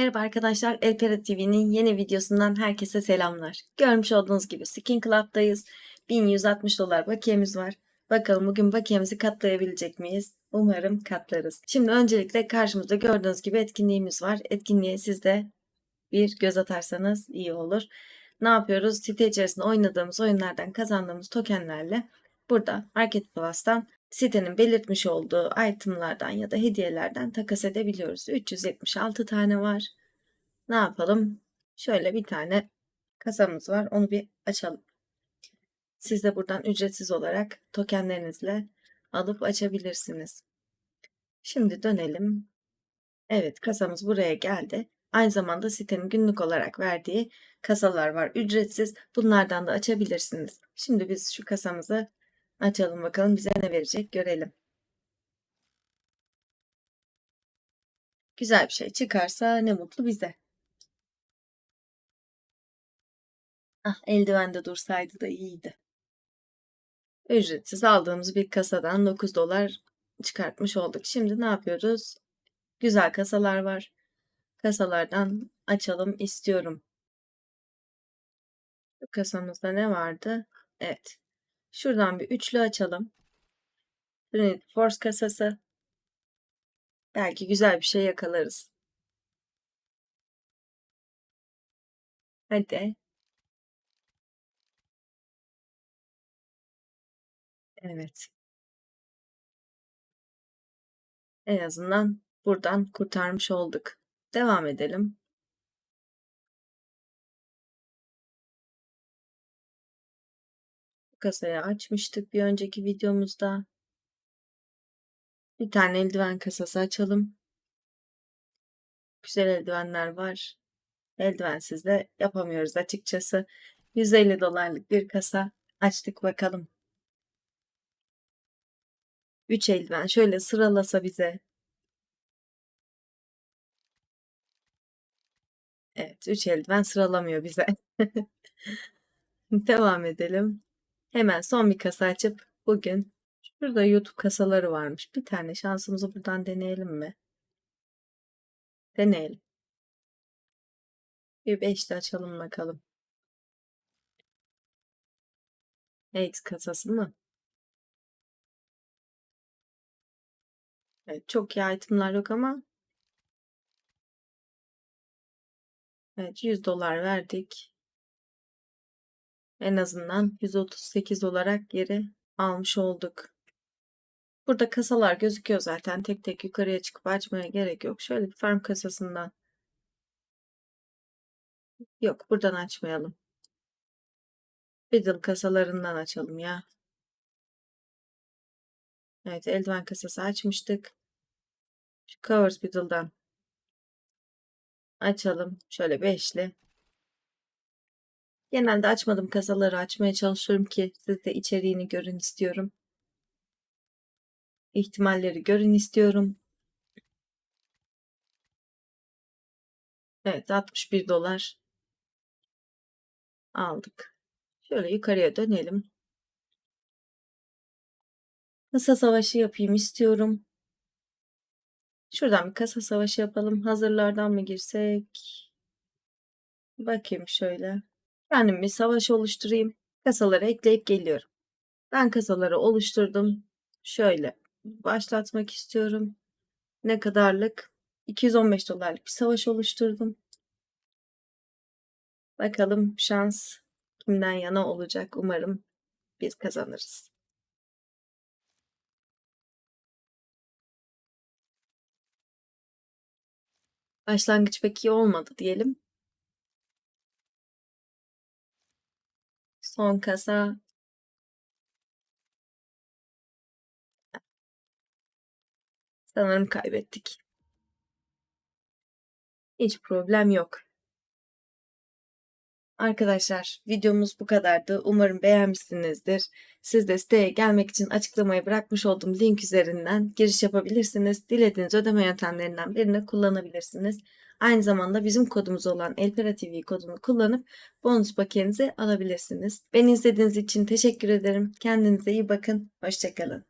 Merhaba arkadaşlar, Elpera TV'nin yeni videosundan herkese selamlar. Görmüş olduğunuz gibi Skin Club'dayız. 1160 dolar bakiyemiz var. Bakalım bugün bakiyemizi katlayabilecek miyiz? Umarım katlarız. Şimdi öncelikle karşımızda gördüğünüz gibi etkinliğimiz var. Etkinliğe siz de bir göz atarsanız iyi olur. Ne yapıyoruz? Site içerisinde oynadığımız oyunlardan kazandığımız tokenlerle burada Market Plus'tan sitenin belirtmiş olduğu itemlardan ya da hediyelerden takas edebiliyoruz. 376 tane var. Ne yapalım? Şöyle bir tane kasamız var. Onu bir açalım. Siz de buradan ücretsiz olarak tokenlerinizle alıp açabilirsiniz. Şimdi dönelim. Evet kasamız buraya geldi. Aynı zamanda sitenin günlük olarak verdiği kasalar var. Ücretsiz. Bunlardan da açabilirsiniz. Şimdi biz şu kasamızı Açalım bakalım bize ne verecek görelim. Güzel bir şey çıkarsa ne mutlu bize. Ah eldivende dursaydı da iyiydi. Ücretsiz aldığımız bir kasadan 9 dolar çıkartmış olduk. Şimdi ne yapıyoruz? Güzel kasalar var. Kasalardan açalım istiyorum. Bu kasamızda ne vardı? Evet. Şuradan bir üçlü açalım. Trinity Force kasası. Belki güzel bir şey yakalarız. Hadi. Evet. En azından buradan kurtarmış olduk. Devam edelim. Kasayı açmıştık bir önceki videomuzda. Bir tane eldiven kasası açalım. Güzel eldivenler var. Eldivensiz de yapamıyoruz açıkçası. 150 dolarlık bir kasa açtık bakalım. 3 eldiven şöyle sıralasa bize. Evet 3 eldiven sıralamıyor bize. Devam edelim. Hemen son bir kasa açıp bugün şurada YouTube kasaları varmış. Bir tane şansımızı buradan deneyelim mi? Deneyelim. Bir beşli açalım bakalım. X kasası mı? Evet, çok iyi itemlar yok ama Evet 100 dolar verdik. En azından 138 olarak geri almış olduk. Burada kasalar gözüküyor zaten. Tek tek yukarıya çıkıp açmaya gerek yok. Şöyle bir farm kasasından. Yok buradan açmayalım. Fiddle kasalarından açalım ya. Evet eldiven kasası açmıştık. Şu Covers Fiddle'dan açalım. Şöyle beşli. Genelde açmadım kasaları açmaya çalışıyorum ki siz de içeriğini görün istiyorum. İhtimalleri görün istiyorum. Evet 61 dolar aldık. Şöyle yukarıya dönelim. Kasa savaşı yapayım istiyorum. Şuradan bir kasa savaşı yapalım. Hazırlardan mı girsek? Bakayım şöyle. Kendim bir savaş oluşturayım. Kasaları ekleyip geliyorum. Ben kasaları oluşturdum. Şöyle başlatmak istiyorum. Ne kadarlık? 215 dolarlık bir savaş oluşturdum. Bakalım şans kimden yana olacak. Umarım biz kazanırız. Başlangıç pek iyi olmadı diyelim. Son kasa sanırım kaybettik. Hiç problem yok. Arkadaşlar videomuz bu kadardı. Umarım beğenmişsinizdir. Siz de siteye gelmek için açıklamaya bırakmış olduğum link üzerinden giriş yapabilirsiniz. Dilediğiniz ödeme yöntemlerinden birini kullanabilirsiniz. Aynı zamanda bizim kodumuz olan Elpera TV kodunu kullanıp bonus paketinizi alabilirsiniz. Beni izlediğiniz için teşekkür ederim. Kendinize iyi bakın. Hoşçakalın.